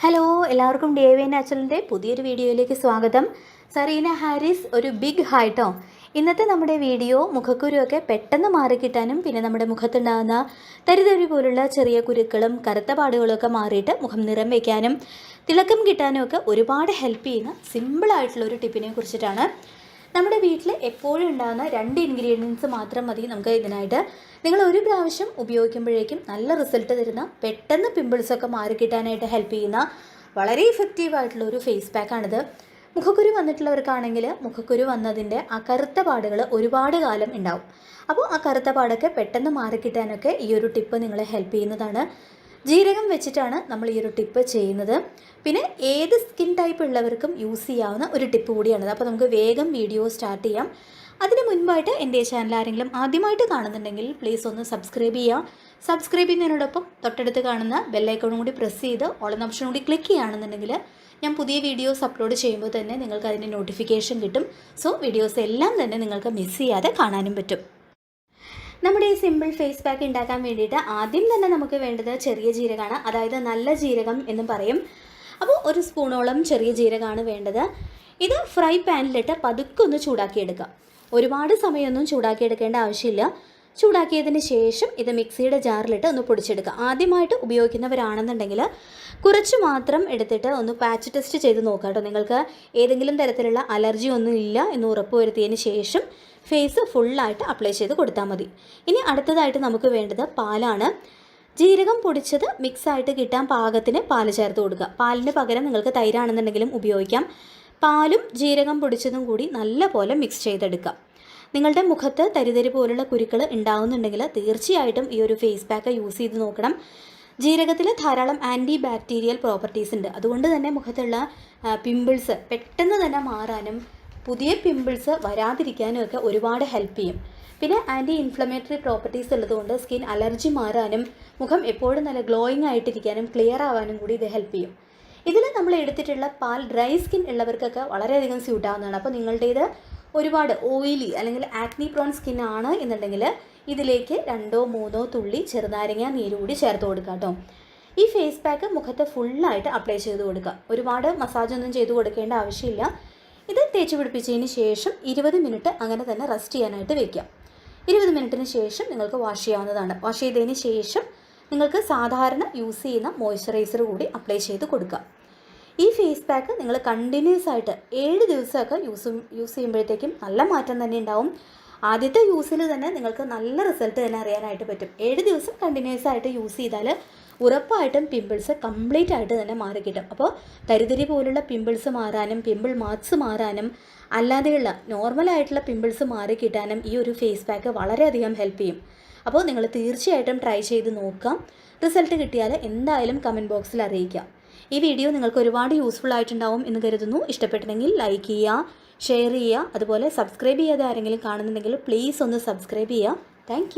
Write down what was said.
Hello എല്ലാവർക്കും D N നാച്ചുറലിന്റെ പുതിയൊരു വീഡിയോയിലേക്ക് സ്വാഗതം. സറീന ഹാരിസ് ഒരു ബിഗ് ഹൈട്ടോ ഇന്നത്തെ നമ്മുടെ വീഡിയോ മുഖക്കുരുവൊക്കെ പെട്ടെന്ന് മാറിക്കിട്ടാനും പിന്നെ നമ്മുടെ മുഖത്തുണ്ടാകുന്ന തരിതരി പോലുള്ള ചെറിയ കുരുക്കളും കറുത്ത പാടുകളൊക്കെ മാറിയിട്ട് മുഖം നിറം വയ്ക്കാനും തിളക്കം കിട്ടാനും ഒക്കെ ഒരുപാട് ഹെൽപ്പ് ചെയ്യുന്ന സിമ്പിളായിട്ടുള്ള ഒരു ടിപ്പിനെ കുറിച്ചിട്ടാണ് നമ്മുടെ വീട്ടിൽ എപ്പോഴും ഉണ്ടാകുന്ന രണ്ട് ഇൻഗ്രീഡിയൻസ് മാത്രം മതി നമുക്ക് ഇതിനായിട്ട്. നിങ്ങൾ ഒരു പ്രാവശ്യം ഉപയോഗിക്കുമ്പോഴേക്കും നല്ല റിസൾട്ട് തരുന്ന പെട്ടെന്ന് പിമ്പിൾസൊക്കെ മാറിക്കിട്ടാനായിട്ട് ഹെൽപ്പ് ചെയ്യുന്ന വളരെ ഇഫക്റ്റീവ് ആയിട്ടുള്ള ഒരു ഫേസ് പാക്കാണിത് മുഖക്കുരു വന്നിട്ടുള്ളവർക്കാണെങ്കിൽ മുഖക്കുരു വന്നതിന്റെ ആ കറുത്ത പാടുകൾ ഒരുപാട് കാലം ഉണ്ടാവും. അപ്പോൾ ആ കറുത്ത പാടൊക്കെ പെട്ടെന്ന് മാറിക്കിട്ടാനൊക്കെ ഈ ഒരു ടിപ്പ് നിങ്ങളെ ഹെൽപ്പ് ചെയ്യുന്നതാണ്. ജീരകം വെച്ചിട്ടാണ് നമ്മൾ ഈ ഒരു ടിപ്പ് ചെയ്യുന്നത്. പിന്നെ ഏത് സ്കിൻ ടൈപ്പ് ഉള്ളവർക്കും യൂസ് ചെയ്യാവുന്ന ഒരു ടിപ്പ് കൂടിയാണിത്. അപ്പോൾ നമുക്ക് വേഗം വീഡിയോ സ്റ്റാർട്ട് ചെയ്യാം. അതിന് മുൻപായിട്ട് എന്റെ ചാനൽ ആരെങ്കിലും ആദ്യമായിട്ട് കാണുന്നുണ്ടെങ്കിൽ പ്ലീസ് ഒന്ന് സബ്സ്ക്രൈബ് ചെയ്യുക. സബ്സ്ക്രൈബ് ചെയ്യുന്നതിനോടൊപ്പം തൊട്ടടുത്ത് കാണുന്ന ബെല്ലൈക്കോണും കൂടി പ്രസ് ചെയ്ത് ഓളം ഓപ്ഷൻ കൂടി ക്ലിക്ക് ചെയ്യുകയാണെന്നുണ്ടെങ്കിൽ ഞാൻ പുതിയ വീഡിയോസ് അപ്ലോഡ് ചെയ്യുമ്പോൾ തന്നെ നിങ്ങൾക്ക് അതിന്റെ നോട്ടിഫിക്കേഷൻ കിട്ടും. സോ വീഡിയോസ് എല്ലാം തന്നെ നിങ്ങൾക്ക് മിസ് ചെയ്യാതെ കാണാനും പറ്റും. നമ്മുടെ ഈ സിമ്പിൾ ഫേസ് പാക്ക് ഉണ്ടാക്കാൻ വേണ്ടിയിട്ട് ആദ്യം തന്നെ നമുക്ക് വേണ്ടത് ചെറിയ ജീരകമാണ്. അതായത് നല്ല ജീരകം എന്ന് പറയും. അപ്പോൾ ഒരു സ്പൂണോളം ചെറിയ ജീരകമാണ് വേണ്ടത്. ഇത് ഫ്രൈ പാനിലിട്ട് പതുക്കെ ഒന്ന് ഒരുപാട് സമയമൊന്നും ചൂടാക്കിയെടുക്കേണ്ട ആവശ്യമില്ല. ചൂടാക്കിയതിന് ശേഷം ഇത് മിക്സിയുടെ ജാറിലിട്ട് ഒന്ന് പൊടിച്ചെടുക്കുക. ആദ്യമായിട്ട് ഉപയോഗിക്കുന്നവരാണെന്നുണ്ടെങ്കിൽ കുറച്ച് മാത്രം എടുത്തിട്ട് ഒന്ന് പാച്ച് ടെസ്റ്റ് ചെയ്ത് നോക്കാം കേട്ടോ. നിങ്ങൾക്ക് ഏതെങ്കിലും തരത്തിലുള്ള അലർജി ഒന്നും ഇല്ല എന്ന് ഉറപ്പുവരുത്തിയതിന് ശേഷം ഫേസ് ഫുള്ളായിട്ട് അപ്ലൈ ചെയ്ത് കൊടുത്താൽ മതി. ഇനി അടുത്തതായിട്ട് നമുക്ക് വേണ്ടത് പാലാണ്. ജീരകം പൊടിച്ചത് മിക്സായിട്ട് കിട്ടാൻ പാകത്തിന് പാൽ ചേർത്ത് കൊടുക്കുക. പാലിന് പകരം നിങ്ങൾക്ക് തൈരാണെന്നുണ്ടെങ്കിലും ഉപയോഗിക്കാം. പാലും ജീരകം പൊടിച്ചതും കൂടി നല്ല പോലെ മിക്സ് ചെയ്തെടുക്കുക. നിങ്ങളുടെ മുഖത്ത് തരിതരി പോലുള്ള കുരുക്കൾ ഉണ്ടാകുന്നുണ്ടെങ്കിൽ തീർച്ചയായിട്ടും ഈ ഒരു ഫേസ് പാക്ക് യൂസ് ചെയ്ത് നോക്കണം. ജീരകത്തിൽ ധാരാളം ആന്റി ബാക്ടീരിയൽ പ്രോപ്പർട്ടീസ് ഉണ്ട്. അതുകൊണ്ട് തന്നെ മുഖത്തുള്ള പിമ്പിൾസ് പെട്ടെന്ന് തന്നെ മാറാനും പുതിയ പിമ്പിൾസ് വരാതിരിക്കാനും ഒക്കെ ഒരുപാട് ഹെൽപ്പ് ചെയ്യും. പിന്നെ ആന്റി ഇൻഫ്ലമേറ്ററി പ്രോപ്പർട്ടീസ് ഉള്ളതുകൊണ്ട് സ്കിൻ അലർജി മാറാനും മുഖം എപ്പോഴും നല്ല ഗ്ലോയിങ് ആയിട്ടിരിക്കാനും ക്ലിയർ ആവാനും കൂടി ഇത് ഹെൽപ്പ് ചെയ്യും. ഇതിൽ നമ്മൾ എടുത്തിട്ടുള്ള പാൽ ഡ്രൈ സ്കിൻ ഉള്ളവർക്കൊക്കെ വളരെയധികം സ്യൂട്ടാവുന്നതാണ് അപ്പോൾ നിങ്ങളുടേത് ഒരുപാട് ഓയിലി അല്ലെങ്കിൽ ആക്നി പ്രോൺ സ്കിൻ ആണ് എന്നുണ്ടെങ്കിൽ ഇതിലേക്ക് രണ്ടോ മൂന്നോ തുള്ളി ചെറുനാരങ്ങ നീര് കൂടി ചേർത്ത് കൊടുക്കുക കേട്ടോ ഈ ഫേസ് പാക്ക് മുഖത്ത് ഫുള്ളായിട്ട് അപ്ലൈ ചെയ്ത് കൊടുക്കുക. ഒരുപാട് മസാജ് ഒന്നും ചെയ്ത് കൊടുക്കേണ്ട ആവശ്യമില്ല. ഇത് തേച്ച് പിടിപ്പിച്ചതിന് ശേഷം ഇരുപത് മിനിറ്റ് അങ്ങനെ തന്നെ റെസ്റ്റ് ചെയ്യാനായിട്ട് വെക്കാം ഇരുപത് മിനിറ്റിന് ശേഷം നിങ്ങൾക്ക് വാഷ് ചെയ്യാവുന്നതാണ്. വാഷ് ചെയ്തതിന് ശേഷം നിങ്ങൾക്ക് സാധാരണ യൂസ് ചെയ്യുന്ന മോയ്സ്ചറൈസർ കൂടി അപ്ലൈ ചെയ്ത് കൊടുക്കുക. ഈ ഫേസ് പാക്ക് നിങ്ങൾ കണ്ടിന്യൂസ് ആയിട്ട് ഏഴ് ദിവസമൊക്കെ യൂസ് യൂസ് ചെയ്യുമ്പോഴത്തേക്കും നല്ല മാറ്റം തന്നെ ഉണ്ടാവും. ആദ്യത്തെ യൂസിൽ തന്നെ നിങ്ങൾക്ക് നല്ല റിസൾട്ട് തന്നെ അറിയാനായിട്ട് പറ്റും. ഏഴ് ദിവസം കണ്ടിന്യൂസ് ആയിട്ട് യൂസ് ചെയ്താൽ ഉറപ്പായിട്ടും പിമ്പിൾസ് കംപ്ലീറ്റ് ആയിട്ട് തന്നെ മാറി കിട്ടും. അപ്പോൾ തരിതരി പോലുള്ള പിമ്പിൾസ് മാറാനും പിമ്പിൾ മാർക്സ് മാറാനും അല്ലാതെയുള്ള നോർമലായിട്ടുള്ള പിമ്പിൾസ് മാറി കിട്ടാനും ഈ ഒരു ഫേസ് പാക്ക് വളരെയധികം ഹെൽപ്പ് ചെയ്യും. അപ്പോൾ നിങ്ങൾ തീർച്ചയായിട്ടും ട്രൈ ചെയ്ത് നോക്കാം. റിസൾട്ട് കിട്ടിയാൽ എന്തായാലും കമന്റ് ബോക്സിൽ അറിയിക്കാം. ഈ വീഡിയോ നിങ്ങൾക്ക് ഒരുപാട് യൂസ്ഫുൾ ആയിട്ടുണ്ടാവും എന്ന് കരുതുന്നു. ഇഷ്ടപ്പെട്ടെങ്കിൽ ലൈക്ക് ചെയ്യുക ഷെയർ ചെയ്യുക അതുപോലെ സബ്സ്ക്രൈബ് ചെയ്യാതെ ആരെങ്കിലും കാണുന്നുണ്ടെങ്കിൽ പ്ലീസ് ഒന്ന് സബ്സ്ക്രൈബ് ചെയ്യുക. താങ്ക്